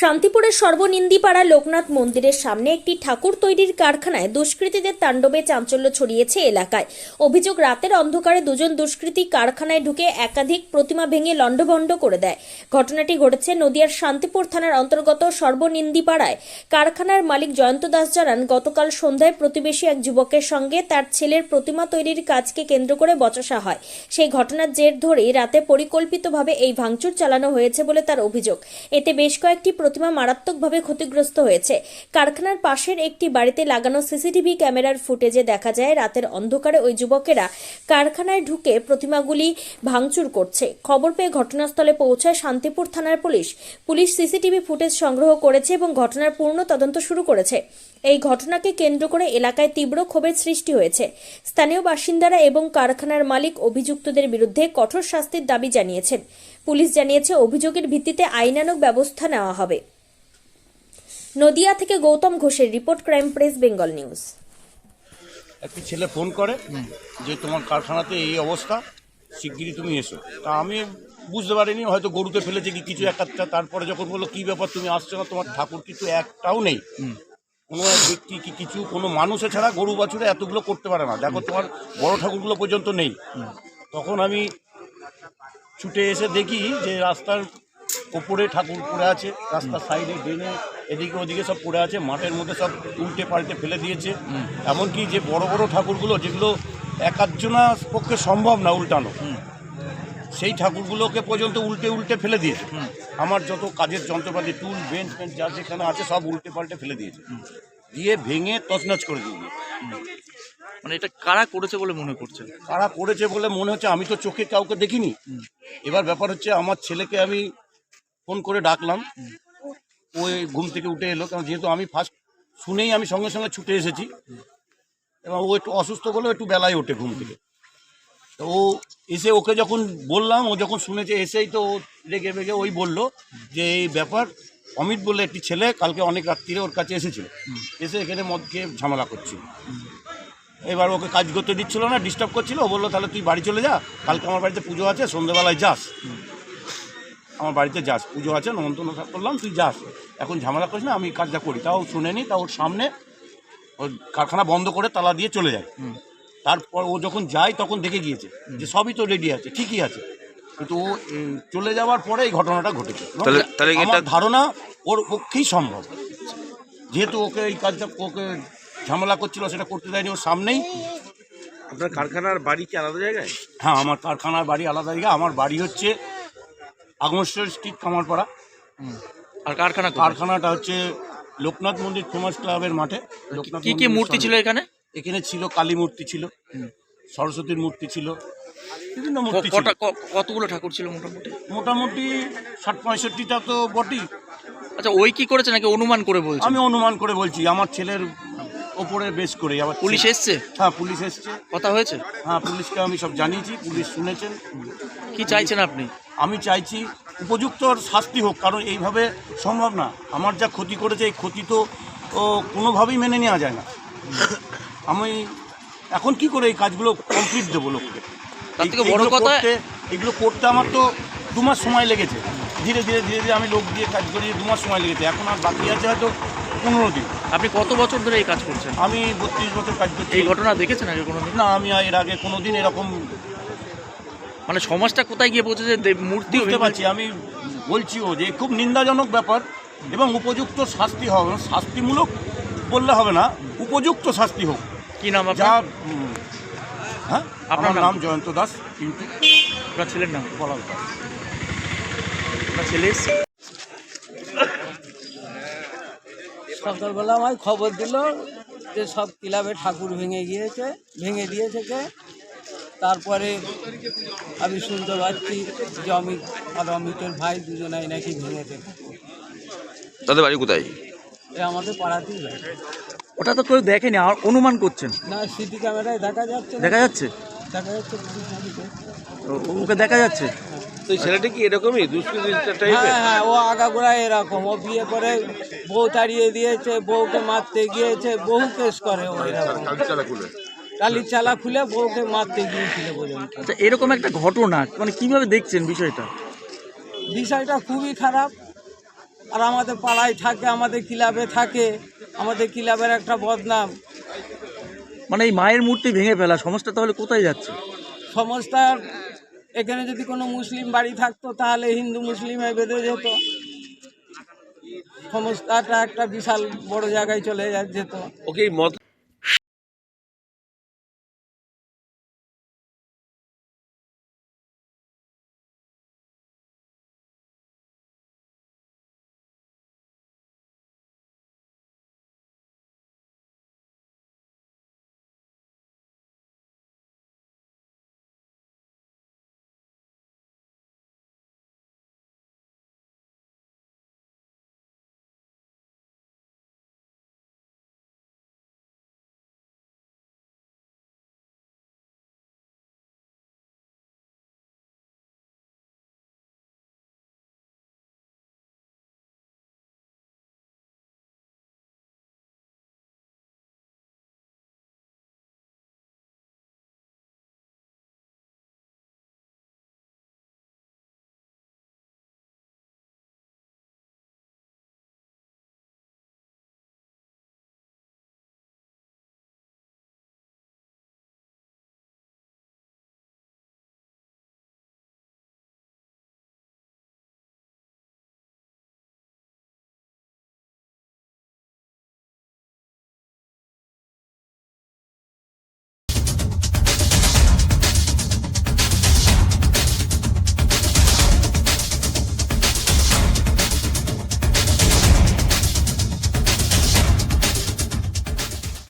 শান্তিপুরের সর্বনিন্দিপাড়া লোকনাথ মন্দিরের সামনে একটি ঠাকুর তৈরির কারখানায় দুষ্কৃতীদের তাণ্ডবে চাঞ্চল্য ছড়িয়েছে এলাকায়। অভিযোগ, রাতের অন্ধকারে দুজন দুষ্কৃতী কারখানায় ঢুকে একাধিক প্রতিমা ভেঙে লণ্ডভণ্ড করে দেয়। ঘটনাটি ঘটেছে নদিয়ার শান্তিপুর থানার অন্তর্গত সর্বনিন্দিপাড়ায়। কারখানার মালিক জয়ন্ত দাস জানান, গতকাল সন্ধ্যায় প্রতিবেশী এক যুবকের সঙ্গে তার ছেলের প্রতিমা তৈরির কাজকে কেন্দ্র করে বচসা হয়। সেই ঘটনার জের ধরেই রাতে পরিকল্পিতভাবে এই ভাঙচুর চালানো হয়েছে বলে তার অভিযোগ। এতে বেশ কয়েকটি প্রতিমা মারাত্মকভাবে ক্ষতিগ্রস্ত হয়েছে। কারখানার পাশের একটি বাড়িতে লাগানো সিসিটিভি ক্যামেরার ফুটেজে দেখা যায়, রাতের অন্ধকারে ওই যুবকেরা কারখানায় ঢুকে প্রতিমাগুলি ভাঙচুর করছে। খবর পেয়ে ঘটনাস্থলে পৌঁছায় শান্তিপুর থানার পুলিশ। পুলিশ সিসিটিভি ফুটেজ সংগ্রহ করেছে এবং ঘটনার পূর্ণ তদন্ত শুরু করেছে। এই ঘটনাকে কেন্দ্র করে এলাকায় তীব্র ক্ষোভের সৃষ্টি হয়েছে। স্থানীয় বাসিন্দারা এবং কারখানার মালিক অভিযুক্তদের বিরুদ্ধে কঠোর শাস্তির দাবি জানিয়েছেন। পুলিশ জানিয়েছে অভিযোগের ভিত্তিতে আইনানুগ ব্যবস্থা নেওয়া হবে। নদিয়া থেকে গৌতম ঘোষের report crime press Bengal news. একটি ছেলে ফোন করে যে তোমার কারখানাতে এই অবস্থা শিগগিরই তুমি এসো। তা আমি বুঝতে পারিনি হয়তো গরুতে ফেলেছে কি কিছু একটা তারপরে যখন বলল কী ব্যাপার তুমি আসছো না? তোমার ঠাকুর কিছু একটাও নেই। কোনো ব্যক্তি কি কিছু, কোনো মানুষ ছাড়া গরু বাছুরে এতগুলো করতে পারে না। দেখো তোমার বড় ঠাকুরগুলো পর্যন্ত নেই। তখন আমি ছুটে এসে দেখি যে রাস্তার ওপরে ঠাকুর পড়ে আছে, রাস্তার সাইডে ড্রেনে এদিকে ওদিকে সব পড়ে আছে, মাঠের মধ্যে সব উল্টে পাল্টে ফেলে দিয়েছে। এমনকি যে বড় বড় ঠাকুরগুলো, যেগুলো একাধজনার পক্ষে সম্ভব না উল্টানো। সেই ঠাকুরগুলোকে পর্যন্ত উল্টে উল্টে ফেলে দিয়েছে। আমার যত কাজের যন্ত্রপাতি টুল বেঞ্চ বেঞ্চ যা যেখানে আছে সব উল্টে পাল্টে ফেলে দিয়েছে। দিয়ে ভেঙে তছনছ করে দিয়ে দিয়েছে। মানে এটা কারা করেছে বলে মনে করছেন কারা করেছে বলে মনে হচ্ছে আমি তো চোখে কাউকে দেখিনি। এবার ব্যাপার হচ্ছে আমার ছেলেকে আমি ফোন করে ডাকলাম। ওই ঘুম থেকে উঠে এলো কারণ যেহেতু আমি ফার্স্ট শুনেই আমি সঙ্গে সঙ্গে ছুটে এসেছি। এবং ও একটু অসুস্থ বলে একটু বেলায় ওঠে ঘুম থেকে। তো ও এসে ওকে যখন বললাম ও যখন শুনেছে এসেই তো ও রেগে বেগে ওই বলল যে এই ব্যাপার অমিত বলে একটি ছেলে কালকে অনেক রাত্রিরে ওর কাছে এসেছিল। এসে এখানে মদ খেয়ে ঝামেলা করছিল। এবার ওকে কাজ করতে দিচ্ছিল না ডিস্টার্ব করছিল। ও বলল তাহলে তুই বাড়ি চলে যা কালকে আমার বাড়িতে পুজো আছে সন্ধ্যেবেলায় যাস। আমার বাড়িতে যাস পুজো আছে নমন্তন্ন করলাম তুই যাস। এখন ঝামেলা করিস না আমি কাজটা করি। তাও শুনেনি তা ওর সামনে ওর কারখানা বন্ধ করে তালা দিয়ে চলে যায়। তারপর ও যখন যায় তখন দেখে গিয়েছে যে সবই তো রেডি আছে ঠিকই আছে। কিন্তু ও চলে যাওয়ার পরে এই ঘটনাটা ঘটেছে। তাহলে- তাহলে এটা- আমার ধারণা ওর পক্ষেই সম্ভব। যেহেতু ওকে এই কাজটা ওকে ঝামেলা করছিল সেটা করতে দেয়নি ওর সামনেই। আপনার কারখানার বাড়ি কি আলাদা জায়গায়? হ্যাঁ আমার কারখানার বাড়ি আলাদা জায়গা। আমার বাড়ি হচ্ছে আগমেশ্বর স্ট্রিট কামারপাড়া আর কারখানা কারখানাটা হচ্ছে লোকনাথ মন্দির ফেমাস ক্লাবের মাঠে। লোকনাথ কি কি মূর্তি ছিল এখানে? এখানে ছিল কালী মূর্তি ছিল সরস্বতীর মূর্তি ছিল বিভিন্ন মূর্তি ছিল। কটা ক- কতগুলো ঠাকুর ছিল মোটামুটি? মোটামুটি ষাট পঁয়ষট্টিটা তো বটেই। আচ্ছা ওই কি করেছে নাকি অনুমান করে বলছে? আমি অনুমান করে বলছি আমার ছেলের ওপরে বেশ করে আবার পুলিশ এসছে? হ্যাঁ পুলিশ এসছে। কথা হয়েছে? হ্যাঁ পুলিশকে আমি সব জানিয়েছি পুলিশ শুনেছেন। কি চাইছেন আপনি? আমি চাইছি উপযুক্ত শাস্তি হোক কারণ এইভাবে সম্ভব না। আমার যা ক্ষতি করেছে এই ক্ষতি তো ও কোনোভাবেই মেনে নেওয়া যায় না। আমি এখন কি করে এই কাজগুলো কমপ্লিট দেবো লোককে? তার থেকে বড় কথা- এগুলো করতে আমার তো দু মাস সময় লেগেছে। ধীরে ধীরে ধীরে ধীরে আমি লোক দিয়ে কাজ করিয়ে দু মাস সময় লেগেছে। এখন আর বাকি আছে হয়তো পনেরো দিন। আপনি কত বছর ধরে এই কাজ করছেন? আমি বত্রিশ বছর কাজ করছি। এই ঘটনা দেখেছেন আগে কোনোদিন? না আমি এর আগে কোনো দিন এরকম মানে সমাজটা কোথায় গিয়ে পৌঁছেছে? দেব- মূর্তি বুঝতে পারছি। আমি বলছিও যে খুব নিন্দাজনক ব্যাপার এবং উপযুক্ত শাস্তি হবে। শাস্তিমূলক বললে হবে না উপযুক্ত শাস্তি হোক। কি নাম যা আপনার উম, হ্যাঁ? আপনার নাম? নাম জয়ন্ত দাস কিন্তু আপনার ছেলের নাম? পলাশ দাস। আপনার ছেলে? সকালবেলা আমায় খবর দিল যে সব ক্লাবে ঠাকুর ভেঙে গিয়েছে ভেঙে দিয়েছে কে। তারপরে আমি শুনতে পাচ্ছি যে অমিত আর অমিতের ভাই দুজনাই নাকি ভেঙেছে। ঠাকুর। তাদের বাড়ি কোথায়? এ আমাদের পাড়াতেই বাড়ি। ওটা তো কেউ দেখেনি আর অনুমান করছেন। না সিটি ক্যামেরায় দেখা যাচ্ছে দেখা যাচ্ছে? দেখা যাচ্ছে ওকে দেখা যাচ্ছে? তো ছেলেটা কি এরকমই হ্যাঁ হ্যাঁ ও আগাগোড়া এরকম। ও বিয়ে করে বউ তাড়িয়ে দিয়েছে বউকে মারতে গিয়েছে বহু কেস করে ও এরকম। কালির চালা খুলে বউকে মারতে গিয়েছিল পর্যন্ত আচ্ছা এরকম একটা ঘটনা মানে কীভাবে দেখছেন বিষয়টা? বিষয়টা খুবই খারাপ। আর আমাদের পাড়ায় থাকে আমাদের ক্লাবে থাকে। আমাদের ক্লাবের একটা বদনাম। মানে এই মায়ের মূর্তি ভেঙে ফেলা সমস্যা তাহলে কোথায় যাচ্ছে? সমস্যার এখানে যদি কোনো মুসলিম বাড়ি থাকতো তাহলে হিন্দু মুসলিমে বেঁধে যেত। সমস্যাটা একটা বিশাল বড় জায়গায় চলে যেত। ওকে মদ